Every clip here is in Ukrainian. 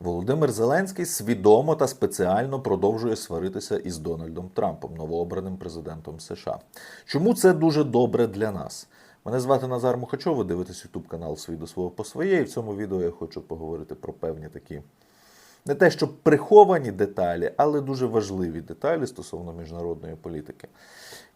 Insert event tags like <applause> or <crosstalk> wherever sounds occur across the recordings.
Володимир Зеленський свідомо та спеціально продовжує сваритися із Дональдом Трампом, новообраним президентом США. Чому це дуже добре для нас? Мене звати Назар Мухачов, ви дивитесь YouTube канал «Свій до свого по своє. І в цьому відео я хочу поговорити про певні такі не те, що приховані деталі, але дуже важливі деталі стосовно міжнародної політики.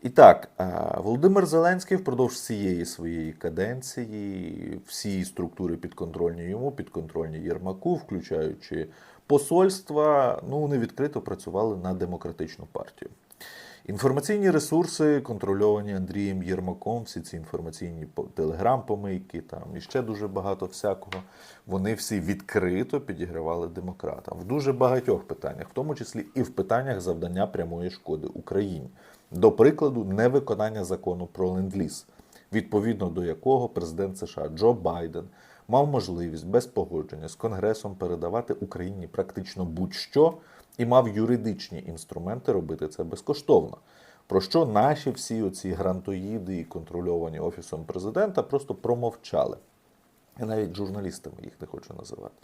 І так, е, Володимир Зеленський впродовж всієї своєї каденції, всі структури підконтрольні йому, підконтрольні Єрмаку, включаючи посольства, ну вони відкрито працювали на демократичну партію. Інформаційні ресурси, контрольовані Андрієм Єрмаком, всі ці інформаційні телеграм-помийки, там і ще дуже багато всякого. Вони всі відкрито підігравали демократам в дуже багатьох питаннях, в тому числі і в питаннях завдання прямої шкоди Україні. До прикладу, невиконання закону про ленд-ліз, відповідно до якого президент США Джо Байден мав можливість без погодження з Конгресом передавати Україні практично будь-що і мав юридичні інструменти робити це безкоштовно. Про що наші всі оці грантоїди і контрольовані офісом президента просто промовчали. Я навіть журналістами їх не хочу називати.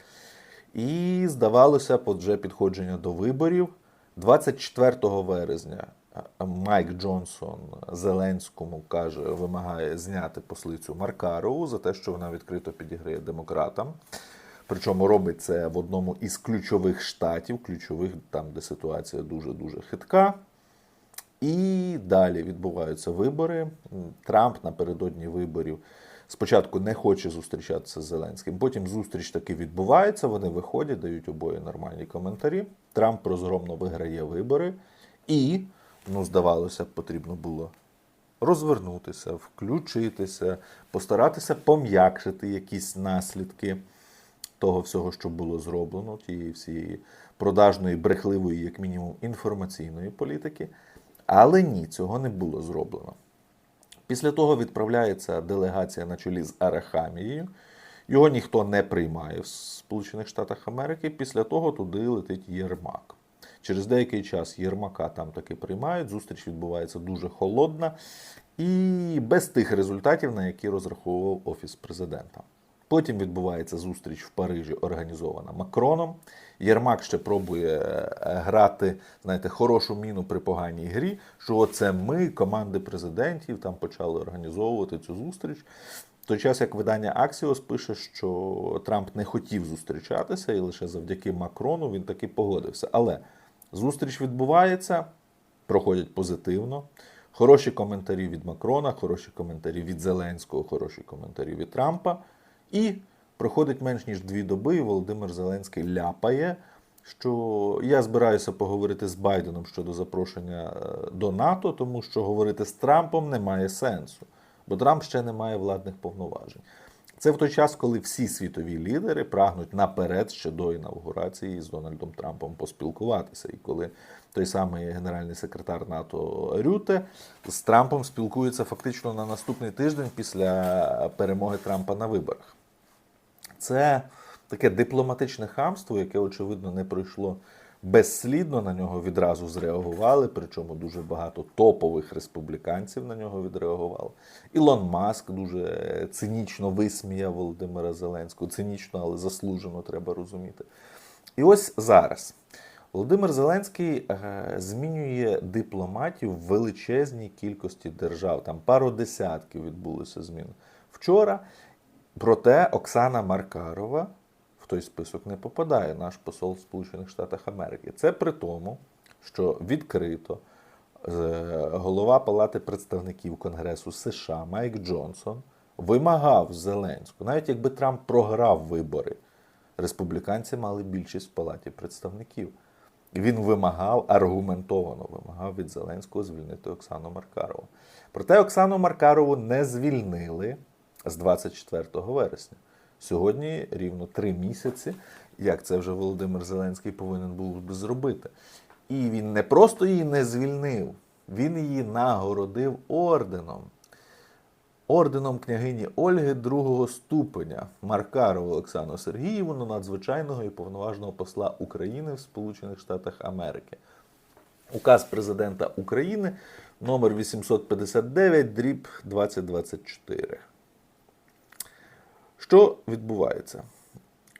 І здавалося, вже підходження до виборів 24 вересня е, Майк Джонсон Зеленському каже, вимагає зняти послицю Маркарову за те, що вона відкрито підіграє демократам. Причому робить це в одному із ключових штатів, ключових там, де ситуація дуже дуже хитка. І далі відбуваються вибори. Трамп напередодні виборів спочатку не хоче зустрічатися з Зеленським. Потім зустріч таки відбувається. Вони виходять, дають обоє нормальні коментарі. Трамп розгромно виграє вибори, і, ну, здавалося, потрібно було розвернутися, включитися, постаратися пом'якшити якісь наслідки того всього, що було зроблено, тієї всієї продажної, брехливої, як мінімум, інформаційної політики. Але ні, цього не було зроблено. Після того відправляється делегація на чолі з Арахамією. Його ніхто не приймає в Сполучених Штатах Америки. Після того туди летить Єрмак. Через деякий час Єрмака там таки приймають. Зустріч відбувається дуже холодна і без тих результатів, на які розраховував Офіс президента. Потім відбувається зустріч в Парижі, організована Макроном. Єрмак ще пробує е, грати, знаєте, хорошу міну при поганій грі. Що оце ми, команди президентів, там почали організовувати цю зустріч. В той час, як видання Axios пише, що Трамп не хотів зустрічатися, і лише завдяки Макрону він таки погодився. Але зустріч відбувається, проходять позитивно. Хороші коментарі від Макрона, хороші коментарі від Зеленського, хороші коментарі від Трампа. І проходить менш ніж дві доби, і Володимир Зеленський ляпає, що я збираюся поговорити з Байденом щодо запрошення е, до НАТО, тому що говорити з Трампом немає сенсу, бо Трамп ще не має владних повноважень. Це в той час, коли всі світові лідери прагнуть наперед ще до інавгурації з Дональдом Трампом поспілкуватися. І коли той самий генеральний секретар НАТО Рюте з Трампом спілкується фактично на наступний тиждень після перемоги Трампа на виборах. Це таке дипломатичне хамство, яке, очевидно, не пройшло безслідно. На нього відразу зреагували, причому дуже багато топових республіканців на нього відреагувало. Ілон Маск дуже цинічно висміяв Володимира Зеленського. Цинічно, але заслужено, треба розуміти. І ось зараз. Володимир Зеленський е, змінює дипломатів в величезній кількості держав. Там пару десятків відбулося змін вчора. Проте Оксана Маркарова в той список не попадає, наш посол Сполучених Штатах Америки. Це при тому, що відкрито е, голова Палати представників Конгресу США Майк Джонсон вимагав Зеленську, навіть якби Трамп програв вибори, республіканці мали більшість в Палаті представників. Він вимагав, аргументовано вимагав від Зеленського звільнити Оксану Маркарову. Проте Оксану Маркарову не звільнили з 24 вересня. Сьогодні рівно три місяці, як це вже Володимир Зеленський повинен був би зробити. І він не просто її не звільнив, він її нагородив орденом. Орденом княгині Ольги другого ступеня Маркарову Оксану Сергіївну, надзвичайного і повноважного посла України в Сполучених Штатах Америки. Указ президента України номер 859 дріб 2024. Що відбувається?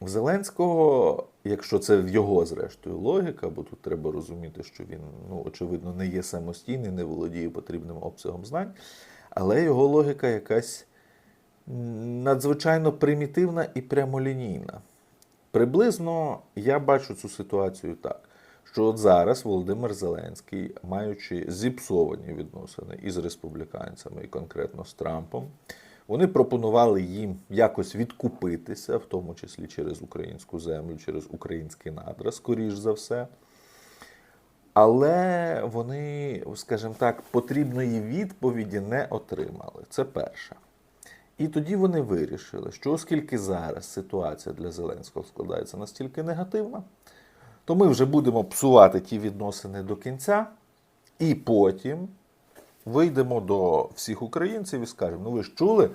В Зеленського якщо це його зрештою логіка, бо тут треба розуміти, що він, ну, очевидно, не є самостійний, не володіє потрібним обсягом знань, але його логіка якась надзвичайно примітивна і прямолінійна. Приблизно я бачу цю ситуацію так, що от зараз Володимир Зеленський, маючи зіпсовані відносини із республіканцями і конкретно з Трампом, вони пропонували їм якось відкупитися, в тому числі через українську землю, через українські надра, скоріш за все. Але вони, скажімо так, потрібної відповіді не отримали. Це перше. І тоді вони вирішили, що оскільки зараз ситуація для Зеленського складається настільки негативна, то ми вже будемо псувати ті відносини до кінця, і потім вийдемо до всіх українців і скажемо: ну ви ж чули,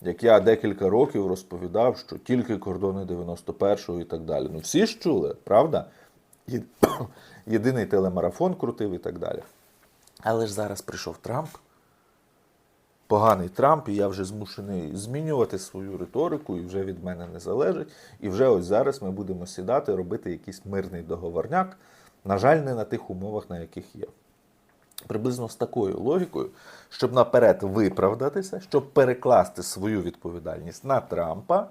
як я декілька років розповідав, що тільки кордони 91-го і так далі. Ну всі ж чули, правда? <clears throat> Єдиний телемарафон крутив і так далі. Але ж зараз прийшов Трамп поганий Трамп, і я вже змушений змінювати свою риторику, і вже від мене не залежить. І вже ось зараз ми будемо сідати, робити якийсь мирний договорняк. На жаль, не на тих умовах, на яких є. Приблизно з такою логікою, щоб наперед виправдатися, щоб перекласти свою відповідальність на Трампа.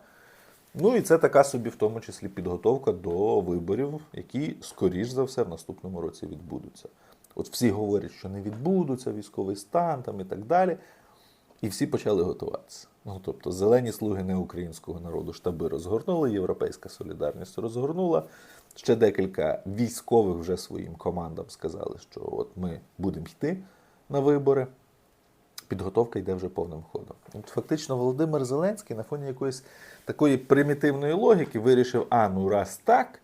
Ну і це така собі, в тому числі, підготовка до виборів, які, скоріш за все, в наступному році відбудуться. От всі говорять, що не відбудуться, військовий стан там і так далі. І всі почали готуватися. Ну, тобто, зелені слуги неукраїнського народу штаби розгорнули, Європейська солідарність розгорнула. Ще декілька військових вже своїм командам сказали, що от ми будемо йти на вибори. Підготовка йде вже повним ходом. От фактично, Володимир Зеленський на фоні якоїсь такої примітивної логіки вирішив: а ну раз так,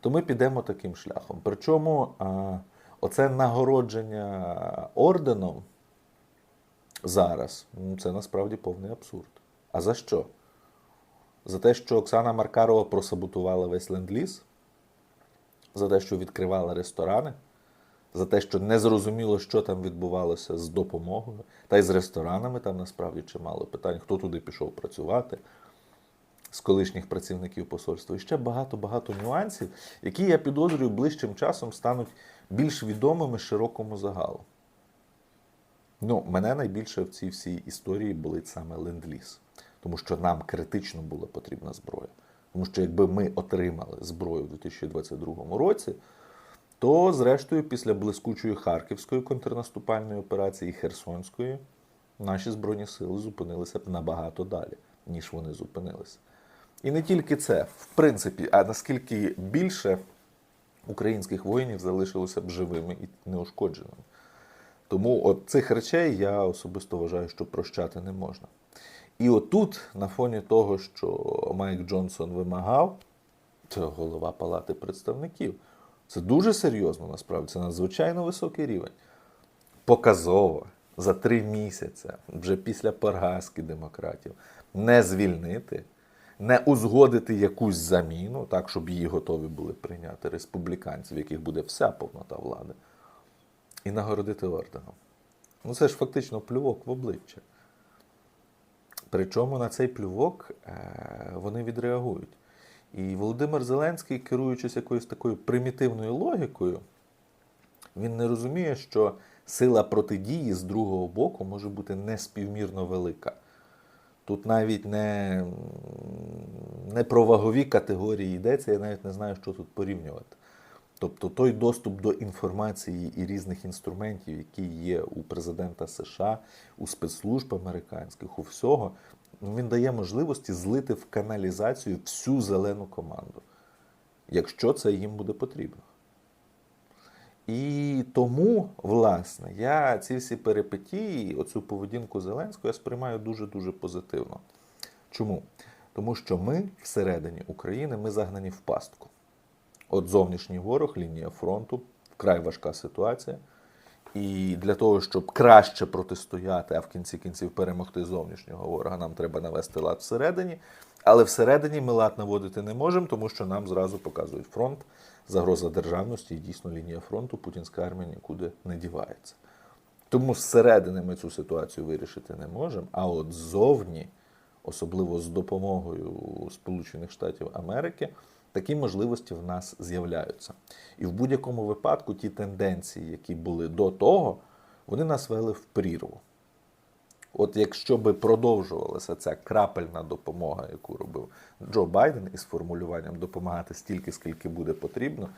то ми підемо таким шляхом. Причому а, оце нагородження орденом зараз ну, це насправді повний абсурд. А за що? За те, що Оксана Маркарова просаботувала весь ленд-ліз? За те, що відкривала ресторани? За те, що не зрозуміло, що там відбувалося з допомогою, та й з ресторанами там насправді чимало питань, хто туди пішов працювати з колишніх працівників посольства. І ще багато-багато нюансів, які я підозрюю ближчим часом стануть більш відомими широкому загалу. Ну, мене найбільше в цій всій історії болить саме ленд-ліз, тому що нам критично була потрібна зброя. Тому що якби ми отримали зброю в 2022 році, то, зрештою, після блискучої Харківської контрнаступальної операції Херсонської наші збройні сили зупинилися б набагато далі, ніж вони зупинилися. І не тільки це, в принципі, а наскільки більше українських воїнів залишилося б живими і неушкодженими. Тому от цих речей я особисто вважаю, що прощати не можна. І отут, на фоні того, що Майк Джонсон вимагав, це голова Палати представників. Це дуже серйозно, насправді, це надзвичайно високий рівень. Показово за три місяці, вже після поразки демократів, не звільнити, не узгодити якусь заміну, так, щоб її готові були прийняти республіканці, в яких буде вся повнота влади і нагородити орденом. Ну це ж фактично плювок в обличчя. Причому на цей плювок е, вони відреагують. І Володимир Зеленський, керуючись якоюсь такою примітивною логікою, він не розуміє, що сила протидії з другого боку може бути неспівмірно велика. Тут навіть не, не про вагові категорії йдеться, я навіть не знаю, що тут порівнювати. Тобто той доступ до інформації і різних інструментів, які є у президента США, у спецслужб американських, у всього, ну, він дає можливості злити в каналізацію всю зелену команду, якщо це їм буде потрібно. І тому, власне, я ці всі перипетії, оцю поведінку Зеленського я сприймаю дуже-дуже позитивно. Чому? Тому що ми всередині України ми загнані в пастку. От зовнішній ворог, лінія фронту, вкрай важка ситуація. І для того, щоб краще протистояти, а в кінці кінців перемогти зовнішнього ворога, нам треба навести лад всередині. Але всередині ми лад наводити не можемо, тому що нам зразу показують фронт, загроза державності і дійсно лінія фронту, путінська армія нікуди не дівається. Тому зсередини ми цю ситуацію вирішити не можемо, а от ззовні особливо з допомогою Сполучених Штатів Америки, такі можливості в нас з'являються. І в будь-якому випадку ті тенденції, які були до того, вони нас вели в прірву. От якщо би продовжувалася ця крапельна допомога, яку робив Джо Байден із формулюванням допомагати стільки, скільки буде потрібно,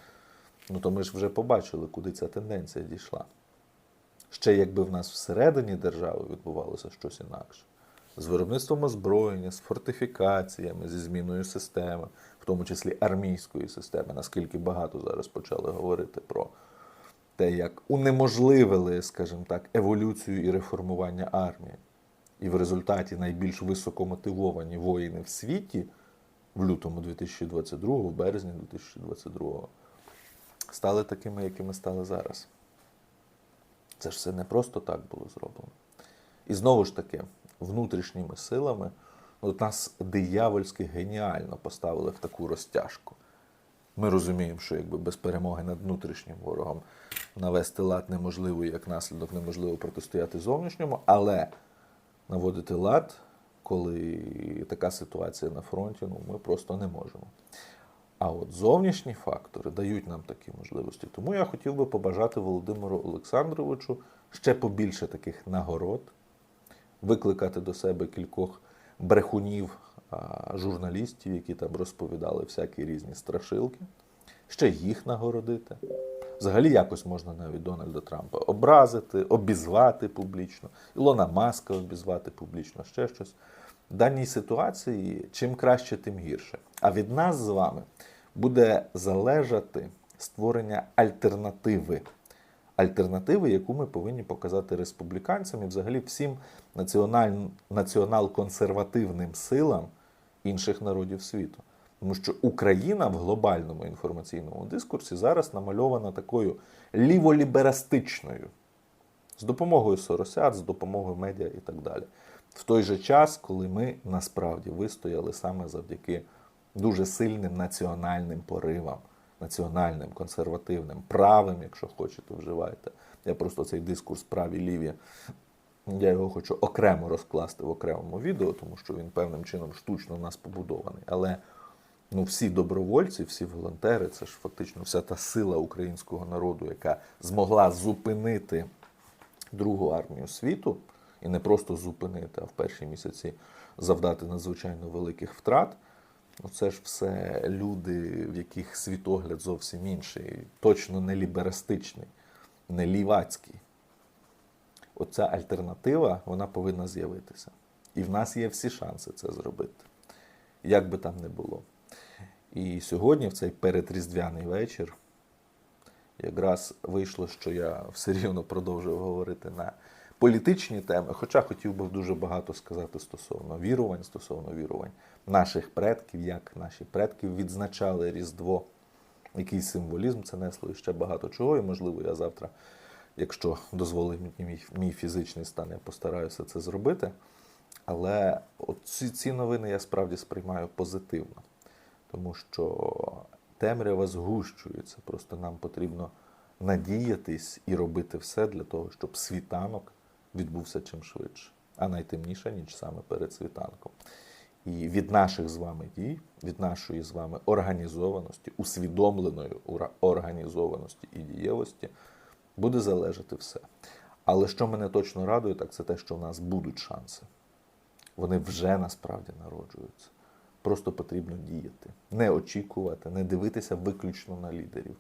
ну то ми ж вже побачили, куди ця тенденція дійшла. Ще якби в нас всередині держави відбувалося щось інакше. З виробництвом озброєння, з фортифікаціями, зі зміною системи, в тому числі армійської системи, наскільки багато зараз почали говорити про те, як унеможливили, скажімо так, еволюцію і реформування армії. І в результаті найбільш високомотивовані воїни в світі в лютому 2022, в березні 2022 стали такими, якими стали зараз. Це ж все не просто так було зроблено. І знову ж таки, внутрішніми силами ну, от нас диявольськи геніально поставили в таку розтяжку. Ми розуміємо, що якби без перемоги над внутрішнім ворогом навести лад неможливо, і як наслідок неможливо протистояти зовнішньому, але наводити лад, коли така ситуація на фронті, ну ми просто не можемо. А от зовнішні фактори дають нам такі можливості. Тому я хотів би побажати Володимиру Олександровичу ще побільше таких нагород, викликати до себе кількох брехунів, журналістів, які там розповідали всякі різні страшилки, ще їх нагородити. Взагалі якось можна навіть Дональда Трампа образити, обізвати публічно, Ілона Маска обізвати публічно, ще щось. В даній ситуації чим краще, тим гірше. А від нас з вами буде залежати створення альтернативи. Альтернативи, яку ми повинні показати республіканцям і взагалі всім націонал-консервативним силам інших народів світу. Тому що Україна в глобальному інформаційному дискурсі зараз намальована такою ліволіберастичною, з допомогою соросят, з допомогою медіа і так далі. В той же час, коли ми насправді вистояли саме завдяки дуже сильним національним поривам, національним, консервативним, правим, якщо хочете, вживайте. Я просто цей дискурс праві ліві. Я його хочу окремо розкласти в окремому відео, тому що він певним чином штучно в нас побудований. Але ну, всі добровольці, всі волонтери, це ж фактично вся та сила українського народу, яка змогла зупинити Другу армію світу, і не просто зупинити, а в перші місяці завдати надзвичайно великих втрат. Це ж все люди, в яких світогляд зовсім інший, точно не ліберастичний, не лівацький. Оця альтернатива вона повинна з'явитися. І в нас є всі шанси це зробити, як би там не було. І сьогодні, в цей передріздвяний вечір, якраз вийшло, що я <laughs> все рівно продовжую говорити на політичні теми, хоча хотів би дуже багато сказати стосовно вірувань, стосовно вірувань наших предків, як наші предки відзначали Різдво, який символізм це несло і ще багато чого. І можливо, я завтра, якщо дозволить мій, мій фізичний стан, я постараюся це зробити. Але ці, ці новини я справді сприймаю позитивно, тому що темрява згущується. Просто нам потрібно надіятись і робити все для того, щоб світанок відбувся чим швидше, а найтемніша ніч саме перед світанком. І від наших з вами дій, від нашої з вами організованості, усвідомленої організованості і дієвості буде залежати все. Але що мене точно радує, так це те, що в нас будуть шанси. Вони вже насправді народжуються. Просто потрібно діяти, не очікувати, не дивитися виключно на лідерів,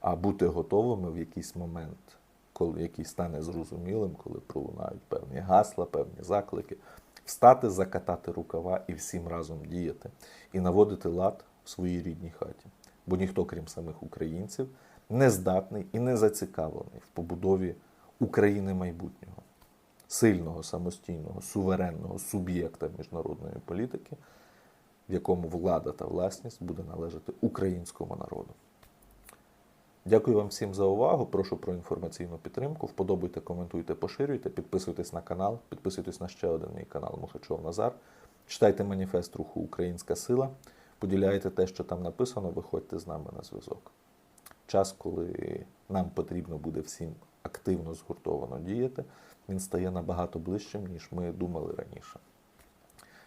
а бути готовими в якийсь момент, коли який стане зрозумілим, коли пролунають певні гасла, певні заклики, встати, закатати рукава і всім разом діяти, і наводити лад в своїй рідній хаті. Бо ніхто, крім самих українців, не здатний і не зацікавлений в побудові України майбутнього сильного, самостійного, суверенного суб'єкта міжнародної політики, в якому влада та власність буде належати українському народу. Дякую вам всім за увагу. Прошу про інформаційну підтримку. Вподобайте, коментуйте, поширюйте, підписуйтесь на канал, підписуйтесь на ще один мій канал Мухачов Назар. Читайте маніфест руху Українська сила, поділяйте те, що там написано, виходьте з нами на зв'язок. Час, коли нам потрібно буде всім активно згуртовано діяти, він стає набагато ближчим, ніж ми думали раніше.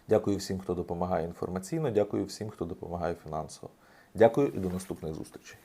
Дякую всім, хто допомагає інформаційно. Дякую всім, хто допомагає фінансово. Дякую і до наступних зустрічей.